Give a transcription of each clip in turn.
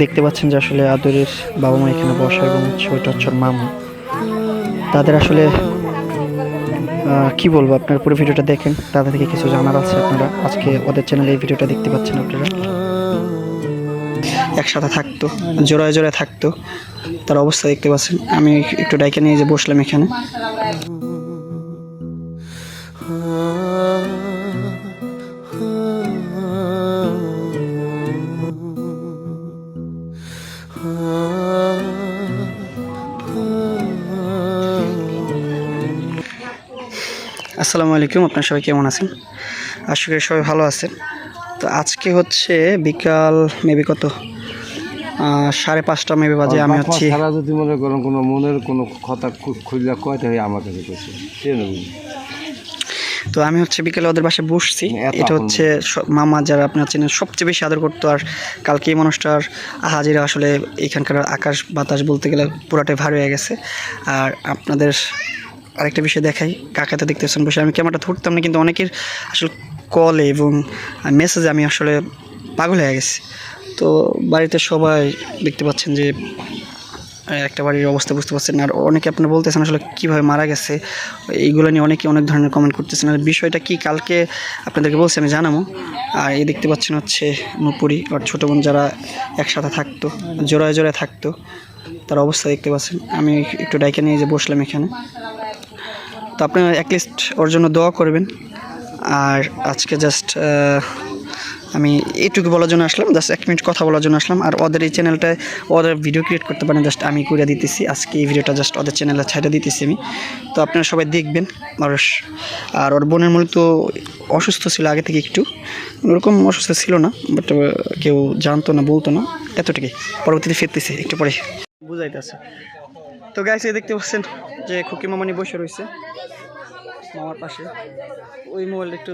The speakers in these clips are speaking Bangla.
দেখতে পাচ্ছেন যে আসলে আদরের বাবা মা এখানে বসা এবং ওইটা হচ্ছে মামা। তাদের আসলে কি বলব, আপনার পুরো ভিডিওটা দেখেন, তাদের থেকে কিছু জানার আছে আপনারা। আজকে ওদের চ্যানেলে এই ভিডিওটা দেখতে পাচ্ছেন আপনারা। একসাথে থাকতো, জোড়ায় জোড়ায় থাকতো, তার অবস্থা দেখতে পাচ্ছেন। আমি একটু ডাইকে নিয়ে যে বসলাম এখানে। আসসালামু আলাইকুম আপনার সবাই কেমন আছেন? আশা করি সবাই ভালো আছেন। তো আজকে হচ্ছে বিকাল মেবি কত? সাড়ে পাঁচটা মেবি বাজে আমি হচ্ছি সারা যদি মনে করেন কোনো মনের কোনো কথা খুঁজলে কয় তাহলে আমার কাছে তো আমি হচ্ছে বিকেলে ওদের বাসায় বসছি। এটা হচ্ছে মামা যারা আপনার চেনেন সবচেয়ে বেশি আদর করতো। আর কালকে এই মানুষটার হাজিরা আসলে এখানকার আকাশ বাতাস বলতে গেলে পুরাটাই ভারী হয়ে গেছে। আর আপনাদের আরেকটা বিষয় দেখাই কাকাতে দেখতেছেন বসে। আমি ক্যামেরাটা ধরতাম না, কিন্তু অনেকের আসলে কলে এবং মেসেজে আমি আসলে পাগল হয়ে গেছি। তো বাড়িতে সবাই দেখতে পাচ্ছেন যে একটা বাড়ির অবস্থা বুঝতে পারছেন আর অনেকে আপনি বলতেছেন আসলে কীভাবে মারা গেছে, এইগুলো নিয়ে অনেকে অনেক ধরনের কমেন্ট করতেছেন। আর বিষয়টা কি, কালকে আপনাদেরকে বলছি, আমি জানাব। আর এই দেখতে পাচ্ছেন হচ্ছে নুপুরি আর ছোটো বোন যারা একসাথে থাকতো, জোড়ায় জোড়ায় থাকতো, তার অবস্থা দেখতে পাচ্ছেন। আমি একটু ডাইকে নিয়ে যে বসলাম এখানে। তো আপনারা অ্যাটলিস্ট ওর জন্য দোয়া করবেন। আর আজকে জাস্ট আমি এটুকু বলার জন্য আসলাম জাস্ট এক মিনিট কথা বলার জন্য আসলাম। আর ওদের এই চ্যানেলটায় ওদের ভিডিও ক্রিয়েট করতে পারেন জাস্ট আমি করে দিতেছি। আজকে এই ভিডিওটা জাস্ট ওদের চ্যানেলে ছাইড়ে দিতেছি আমি। তো আপনারা সবাই দেখবেন মানুষ আর ওর বোনের মূলত অসুস্থ ছিল আগে থেকে একটু। ওরকম অসুস্থ ছিল না বাট কেউ জানতো না, বলতো না। এতটুকুই। পরবর্তীতে ফিরতেছে, একটু পরে। বুঝাইতেছে। তো গাইছে দেখতে পাচ্ছেন যে খুকি মামানি বসে রয়েছে মামার পাশে। ওই মোবাইলটা একটু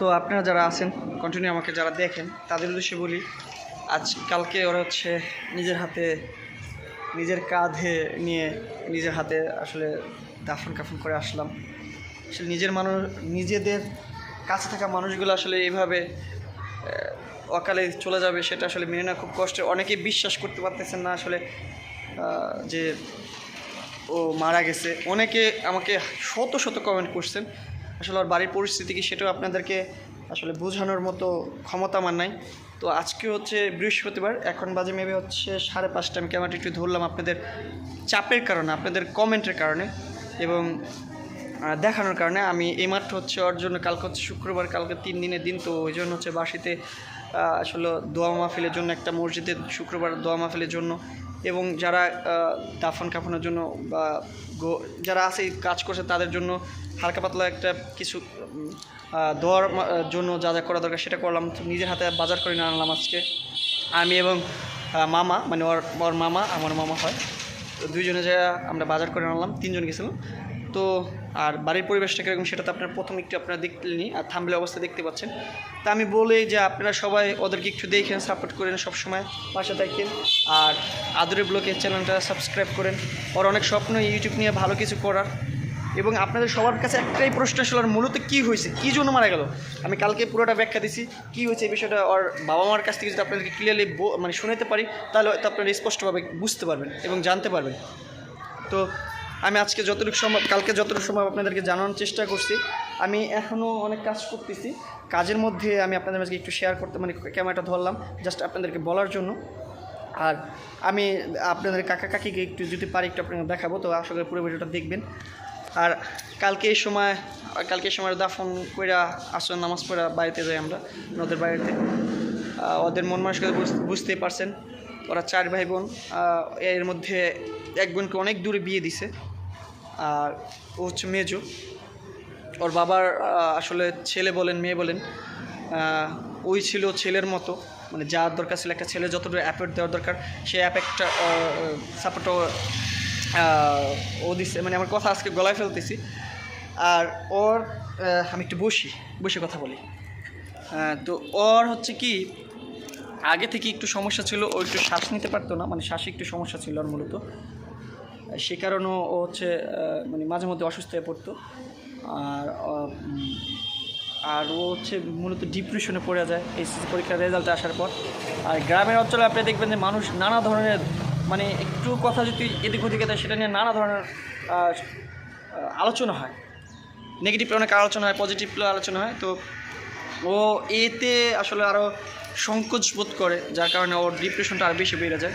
তো আপনারা যারা আছেন কন্টিনিউ আমাকে যারা দেখেন, তাদের উদ্দেশ্যে বলি, আজ কালকে ওরা হচ্ছে নিজের হাতে, নিজের কাঁধে নিয়ে নিজের হাতে আসলে দাফন কাফন করে আসলাম। আসলে নিজের মানুষ, নিজেদের কাছে থাকা মানুষগুলো আসলে এইভাবে অকালে চলে যাবে সেটা আসলে মেনে না খুব কষ্টে। অনেকেই বিশ্বাস করতে পারতেছেন না আসলে যে ও মারা গেছে। অনেকে আমাকে শত শত কমেন্ট করছেন। আসলে ওর বাড়ির পরিস্থিতি কি সেটাও আপনাদেরকে আসলে বোঝানোর মতো ক্ষমতা আমার নাই। তো আজকে হচ্ছে বৃহস্পতিবার, এখন বাজে মেবি হচ্ছে সাড়ে পাঁচটা। আমি ক্যামেরাটা একটু ধরলাম আপনাদের চাপের কারণে, আপনাদের কমেন্টের কারণে এবং দেখানোর কারণে। আমি এইমাত্র হচ্ছে ওর জন্য কালকে হচ্ছে শুক্রবার, কালকে তিন দিনের দিন। তো ওই জন্য হচ্ছে বাসিতে আসলে দোয়া মাহফিলের জন্য একটা মসজিদে শুক্রবার দোয়া মাহফিলের জন্য এবং যারা দাফন কাফনের জন্য বা যারা আছে কাজ করছে তাদের জন্য হালকা পাতলা একটা কিছু দেওয়ার জন্য যা যা করা দরকার সেটা করলাম। নিজের হাতে বাজার করে নিয়ে আনলাম আজকে। আমি এবং মামা মানে ওর ওর মামা, আমার মামা হয়। তো দুইজনে যা আমরা বাজার করে আনলাম, তিনজন গেছিলাম। তো আর বাড়ির পরিবেশটা কীরকম সেটা তো আপনার প্রথম একটু আপনারা দেখলেনি আর থামলে অবস্থা দেখতে পাচ্ছেন। তা আমি বলি যে আপনারা সবাই ওদেরকে একটু দেখেন সাপোর্ট করেন সবসময়, পাশে থাকেন। আর আদরের ব্লকের চ্যানেলটা সাবস্ক্রাইব করেন। ওর অনেক স্বপ্ন ইউটিউব নিয়ে ভালো কিছু করার। এবং আপনাদের সবার কাছে একটাই প্রশ্ন আসলে ওর মূলত কী হয়েছে? কী জন্য মারা গেল? আমি কালকে পুরোটা ব্যাখ্যা দিছি, কী হয়েছে এই বিষয়টা ওর বাবা মার কাছ থেকে যদি আপনাদেরকে ক্লিয়ারলি মানে শুনাতে পারি, তাহলে হয়তো আপনারা স্পষ্টভাবে বুঝতে পারবেন এবং জানতে পারবেন। তো আমি আজকে যতটুকু সম্ভব, কালকে যতটুকু সম্ভব আপনাদেরকে জানানোর চেষ্টা করছি। আমি এখনও অনেক কাজ করতেছি। কাজের মধ্যে আমি আপনাদের মাঝে একটু শেয়ার করতে মানে ক্যামেরাটা ধরলাম জাস্ট আপনাদেরকে বলার জন্য। আর আমি আপনাদের কাকা কাকিকে একটু যদি পারি, একটু আপনাকে দেখাবো, তো আশা করি পুরো ভিডিওটা দেখবেন। আর কালকে এই সময়, কালকে এই সময় দাফন কইরা আসর নামাজ পড়া বাড়িতে যাই আমরা ওদের বাড়িতে। ওদের মন বুঝ- বুঝতেই পারছেন। ওরা চার ভাই বোন এর মধ্যে এক বোনকে অনেক দূরে বিয়ে দিছে, আর ও হচ্ছে মেজো। ওর বাবার আসলে ছেলে বলেন, মেয়ে বলেন ওই ছিল ছেলের মতো। মানে যার দরকার ছিল একটা ছেলে, যতটুকু অ্যাপেট দেওয়ার দরকার, সে অ্যাপ একটা সাপোর্টও ও দিছে। মানে আমার কথা আজকে গলায় ফেলতেছি। আর ওর আমি একটু বসি, বসে কথা বলি। তো ওর হচ্ছে কি আগে থেকে একটু সমস্যা ছিল, ও একটু শ্বাস নিতে পারতো না মানে শ্বাসে একটু সমস্যা ছিল ওর মূলত। সে কারণেও ও হচ্ছে মানে মাঝে মধ্যে অসুস্থ হয়ে পড়তো। আর আর ও হচ্ছে মূলত ডিপ্রেশনে পড়ে যায়। এসএসসি পরীক্ষার রেজাল্ট আসার পর। আর গ্রামের অঞ্চলে আপনি দেখবেন যে মানুষ নানা ধরনের মানে একটু কথা যদি এদিক ওদিকে সেটা নিয়ে নানা ধরনের আলোচনা হয়। নেগেটিভ অনেক আলোচনা হয়, পজিটিভ আলোচনা হয়। তো ও এতে আসলে আরও সংকোচ বোধ করে, যার কারণে ওর ডিপ্রেশনটা আরও বেশি বেড়ে যায়।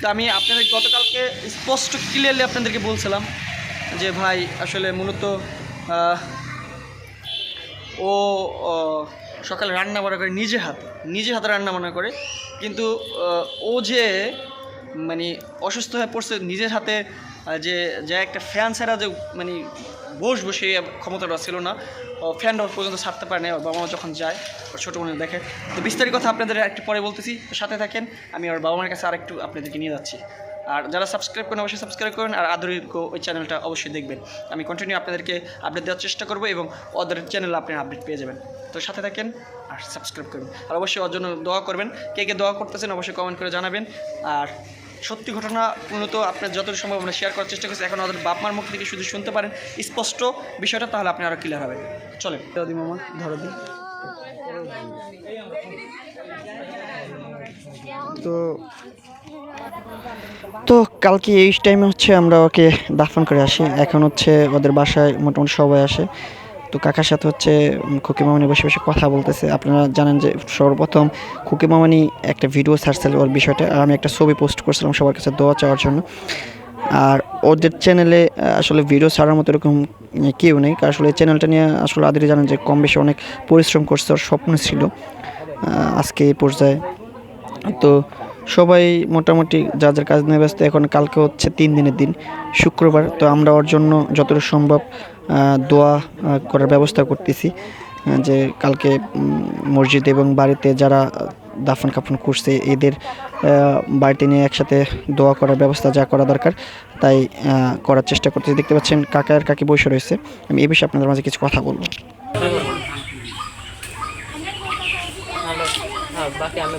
তো আমি আপনাদের গতকালকে স্পষ্ট ক্লিয়ারলি আপনাদেরকে বলছিলাম যে ভাই, আসলে মূলত ও সকালে রান্না বান্না করে নিজে হাতে নিজে হাতে রান্না বান্না করে, কিন্তু ও যে মানে অসুস্থ হয়ে পড়ছে, নিজের হাতে যে যে একটা ফ্যান ছাড়া যে মানে বস বসে ক্ষমতাটা ছিল না। ফ্যানটা ওর পর্যন্ত ছাড়তে পারে না বাবা মা যখন যায়, ওর ছোটো বোনের দেখে। তো বিস্তারিত কথা আপনাদের একটু পরে বলতেছি, সাথে থাকেন, আমি ওর বাবা মার কাছে আরেকটু আপনাদেরকে নিয়ে যাচ্ছি। আর যারা সাবস্ক্রাইব করেন, অবশ্যই সাবস্ক্রাইব করেন, আর আদরিক ওই চ্যানেলটা অবশ্যই দেখবেন। আমি কন্টিনিউ আপনাদেরকে আপডেট দেওয়ার চেষ্টা করব এবং ওদের চ্যানেলে আপনি আপডেট পেয়ে যাবেন। তো সাথে থাকেন আর সাবস্ক্রাইব করবেন আর অবশ্যই ওর জন্য দোয়া করবেন। কে কে দোয়া করতেছেন, অবশ্যই কমেন্ট করে জানাবেন। আর সত্যি ঘটনা মূলত আপনার যত সম্ভব আমরা শেয়ার করার চেষ্টা করছি। এখন ওদের বাপ মার মুখ থেকে শুধু শুনতে পারেন। স্পষ্ট বিষয়টা তাহলে আপনি আরও ক্লিয়ার হবে। চলেন। দি মামা, ধরো দিন তো তো কালকে এই টাইমে হচ্ছে আমরা ওকে দাফন করে আসি। এখন হচ্ছে ওদের বাসায় মোটামুটি সবাই আসে। তো কাকার সাথে হচ্ছে খুকি মামানি বসে বসে কথা বলতেছে। আপনারা জানেন যে সর্বপ্রথম খুকি মামানি একটা ভিডিও ছাড়ছিল ওর বিষয়টা। আর আমি একটা ছবি পোস্ট করছিলাম সবার কাছে দোয়া চাওয়ার জন্য। আর ওদের চ্যানেলে আসলে ভিডিও ছাড়ার মতো এরকম কেউ নেই। কারণ আসলে চ্যানেলটা নিয়ে আসলে আদিরে জানেন যে কম বেশি অনেক পরিশ্রম করছে ওর স্বপ্ন ছিল আজকে এই পর্যায়ে। তো সবাই মোটামুটি যা যার কাজ নিয়ে ব্যস্ত, এখন কালকে হচ্ছে তিন দিনের দিন, শুক্রবার। তো আমরা ওর জন্য যতটা সম্ভব দোয়া করার ব্যবস্থা করতেছি যে কালকে মসজিদ এবং বাড়িতে যারা দাফন কাফন করছে, এদের বাড়িতে নিয়ে একসাথে দোয়া করার ব্যবস্থা যা করা দরকার, তাই করার চেষ্টা করতেছি। দেখতে পাচ্ছেন কাকা আর কাকি বসে রয়েছে। আমি এ বিষয়ে আপনাদের মাঝে কিছু কথা বলব। হ্যাঁ আমি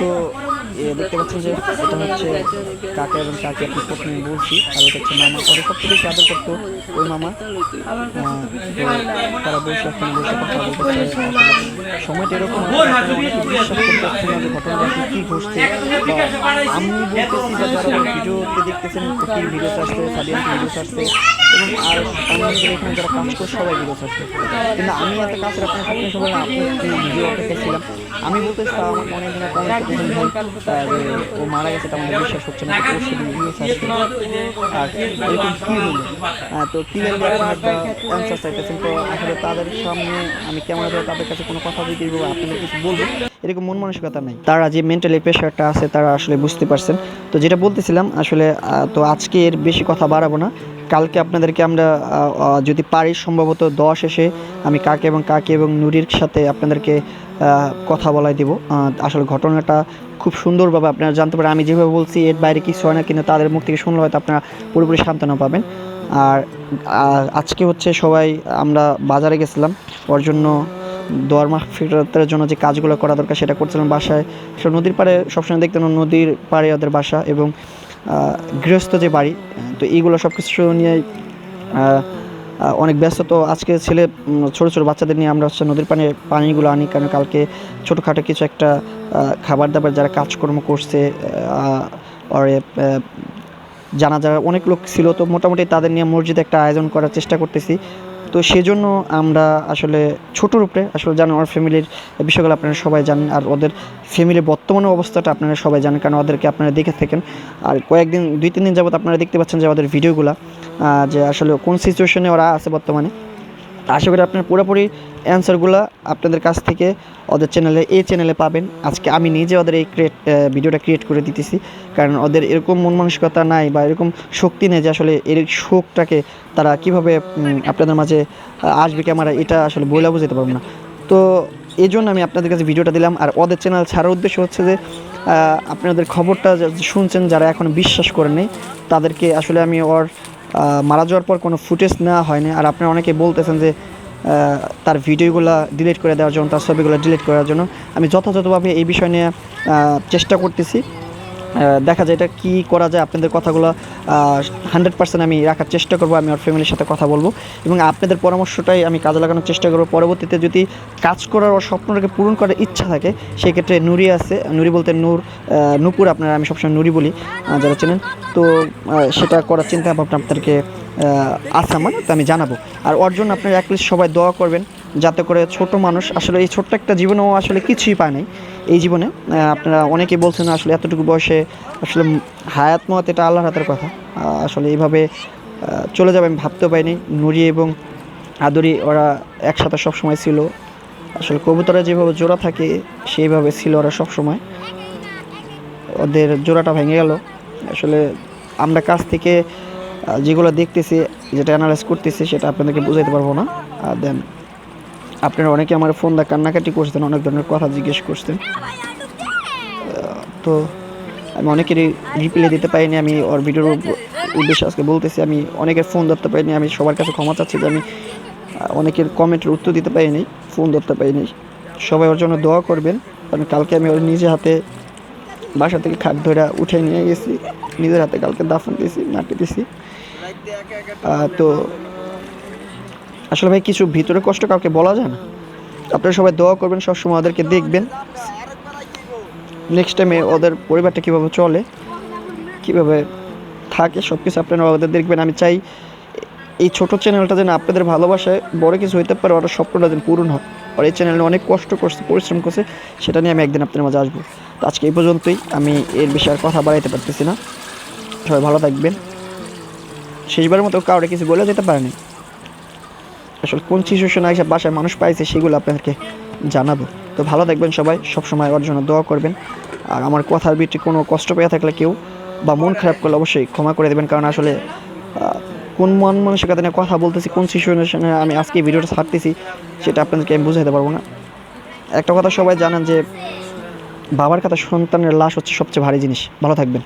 তো দেখতে পাচ্ছেন যে এটা হচ্ছে কাকা এবং কাকি আপনি প্রথমে বলছি, আর ওটা হচ্ছে মামা। ওরা সবচেয়ে বেশি আদর করতো ওই মামা। তারা বসে এখন বসে কথা আসলে সময়টা এরকম ঘটনাটা আসলে ঘটছে। আমি বলতেছি বা যারা ভিডিওতে দেখতেছেন ভিডিও আসছে সাদিয়ান ভিডিও আসছে এবং আর এখানে যারা কাজ করে, সবাই কিন্তু আমি কাজ সবাই আপনি ছিলাম আমি যে ও মারা গেছে বিশ্বাস হচ্ছে না হলো? তো আসলে তাদের সামনে আমি ধরে তাদের কাছে কোনো কথা দিতে আপনাদের কিছু বলব? এরকম মন মানসিকতা নাই। তারা যে মেন্টালি প্রেশারটা আছে, তারা আসলে বুঝতে পারছেন। তো যেটা বলতেছিলাম, আসলে তো আজকে এর বেশি কথা বাড়াবো না। কালকে আপনাদেরকে আমরা যদি পারি সম্ভবত দশ এসে আমি কাকে এবং কাকে এবং নুরির সাথে আপনাদেরকে কথা বলাই দিব। আসলে ঘটনাটা খুব সুন্দরভাবে আপনারা জানতে পারেন। আমি যেভাবে বলছি, এর বাইরে কিছু হয় না, কিন্তু তাদের মুখ থেকে শুনলে হয়তো আপনারা পুরোপুরি সান্ত্বনা পাবেন। আর আজকে হচ্ছে সবাই আমরা বাজারে গেছিলাম। ওর জন্য দোয়ার মাহফিরাতের জন্য যে কাজগুলো করা দরকার সেটা করছিলাম বাসায়। সব নদীর পাড়ে সবসময় দেখতেন নদীর পাড়ে ওদের বাসা এবং গৃহস্থ যে বাড়ি তো এইগুলো সব কিছু নিয়ে অনেক ব্যস্ত। তো আজকে ছেলে ছোটো ছোট বাচ্চাদের নিয়ে আমরা হচ্ছে নদীর পানি, পানিগুলো আনি। কারণ কালকে ছোটোখাটো কিছু একটা খাবার দাবার যারা কাজকর্ম করছে আর জানা যারা অনেক লোক ছিল। তো মোটামুটি তাদের নিয়ে মসজিদে একটা আয়োজন করার চেষ্টা করতেছি। তো সেজন্য আমরা আসলে ছোটোর রূপে আসলে জানেন আমার ফ্যামিলির বিষয়গুলো আপনারা সবাই জানেন আর ওদের ফ্যামিলির বর্তমানে অবস্থাটা আপনারা সবাই জানেন কারণ ওদেরকে আপনারা দেখে থাকেন। আর কয়েকদিন, দুই, তিন দিন যাবত আপনারা দেখতে পাচ্ছেন যে ওদের ভিডিওগুলো যে আসলে কোন সিচুয়েশনে ওরা আছে বর্তমানে। আশা করি আপনারা পুরোপুরি অ্যান্সারগুলো আপনাদের কাছ থেকে ওদের চ্যানেলে এই চ্যানেলে পাবেন। আজকে আমি নিজে ওদের এই ক্রিয়েট ভিডিওটা ক্রিয়েট করে দিতেছি। কারণ ওদের এরকম মন মানসিকতা নাই বা এরকম শক্তি নেই যে আসলে এর শোকটাকে তারা কীভাবে আপনাদের মাঝে আসবে ক্যামেরা এটা আসলে বইলা বুঝতে পারব না। তো এই জন্য আমি আপনাদের কাছে ভিডিওটা দিলাম। আর ওদের চ্যানেল ছাড়ার উদ্দেশ্য হচ্ছে যে আপনাদের খবরটা শুনছেন যারা এখন বিশ্বাস করেন নাই, তাদেরকে আসলে আমি ওর মারা যাওয়ার পর কোনো ফুটেজ নেওয়া হয়নি। আর আপনারা অনেকে বলতেছেন যে তার ভিডিওগুলো ডিলিট করে দেওয়ার জন্য, তার ছবিগুলো ডিলিট করার জন্য, আমি যথাযথভাবে এই বিষয় নিয়ে চেষ্টা করতেছি। দেখা যায় এটা কী করা যায়, আপনাদের কথাগুলো হান্ড্রেড পার্সেন্ট আমি রাখার চেষ্টা করব, আমি আমার ফ্যামিলির সাথে কথা বলব। এবং আপনাদের পরামর্শটাই আমি কাজে লাগানোর চেষ্টা করব। পরবর্তীতে যদি কাজ করার ওর স্বপ্নটাকে পূরণ করার ইচ্ছা থাকে সেই ক্ষেত্রে নুরি আছে। নুরি বলতে নূর নূপুর আপনারা আমি সবসময় নুরি বলি যারা চেনেন। তো সেটা করার চিন্তা ভাবনা আপনাদেরকে আছে আমার, তো আমি জানাব। আর ওর জন্য আপনারা অ্যাটলিস্ট সবাই দোয়া করবেন যাতে করে ছোট মানুষ আসলে এই ছোট্ট একটা জীবনেও আসলে কিছুই পায় নাই এই জীবনে। আপনারা অনেকেই বলছেন আসলে এতটুকু বয়সে আসলে হায়াত মত এটা আল্লাহর হাতের কথা। আসলে এইভাবে চলে যাবে আমি ভাবতেও পারিনি। নুরি এবং আদরি, ওরা একসাথে সব সময় ছিল। আসলে কবুতরা যেভাবে জোড়া থাকে, সেইভাবে ছিল ওরা সব সময় ওদের জোড়াটা ভেঙে গেল। আসলে আমরা কাছ থেকে যেগুলো দেখতেছি, যেটা অ্যানালাইজ করতেছি, সেটা আপনাদেরকে বুঝাইতে পারব না। আর দেন, আপনারা অনেকে আমার ফোন দা কান্নাকাটি করছেন, অনেক ধরনের কথা জিজ্ঞেস করছেন। তো আমি অনেকেরই রিপ্লাই দিতে পারিনি, আমি ওর ভিডিওর উদ্দেশ্যে আজকে বলতেছি, আমি অনেকের ফোন ধরতে পারিনি, আমি সবার কাছে ক্ষমা চাচ্ছি যে আমি অনেকের কমেন্টের উত্তর দিতে পারিনি, ফোন ধরতে পারিনি। সবাই ওর জন্য দোয়া করবেন, কারণ কালকে আমি ওর নিজে হাতে বাসা থেকে খাট ধরে উঠে নিয়ে গেছি, নিজের হাতে কালকে দাফন দিয়েছি, মাটি দিয়েছি। তো আসলে ভাই, কিছু ভিতরে কষ্ট কাউকে বলা যায় না। আপনারা সবাই দোয়া করবেন, সবসময় ওদেরকে দেখবেন। নেক্সট টাইমে ওদের পরিবারটা কীভাবে চলে, কীভাবে থাকে সব কিছু আপনারা ওদের দেখবেন। আমি চাই এই ছোট চ্যানেলটা যেন আপনাদের ভালোবাসায় বড় কিছু হইতে পারে, ওটা স্বপ্নটা যেন পূরণ হয় আর এই চ্যানেলে অনেক কষ্ট করছে, পরিশ্রম করছে, সেটা নিয়ে আমি একদিন আপনার মাঝে আসব। তো আজকে এই পর্যন্তই, আমি এর বিষয়ে আর কথা বাড়াইতে পারতেছি না। সবাই ভালো থাকবেন। শেষবারের মতো কাউরে কিছু বলে যেতে পারেনি। আসলে কোন সিচুয়েশনে এসে বাসায় মানুষ পাইছে সেগুলো আপনাদেরকে জানাব। তো ভালো থাকবেন সবাই, সবসময় ওর জন্য দোয়া করবেন। আর আমার কথার ভিত্তি কোনো কষ্ট পেয়ে থাকলে কেউ বা মন খারাপ করলে অবশ্যই ক্ষমা করে দেবেন। কারণ আসলে কোন মন মানসিকতা নিয়ে কথা বলতেছি, কোন সিচুয়েশনে আমি আজকে ভিডিওটা ছাড়তেছি, সেটা আপনাদেরকে আমি বুঝাইতে পারব না। একটা কথা সবাই জানেন যে, বাবার কথা সন্তানের লাশ হচ্ছে সবচেয়ে ভারী জিনিস। ভালো থাকবেন।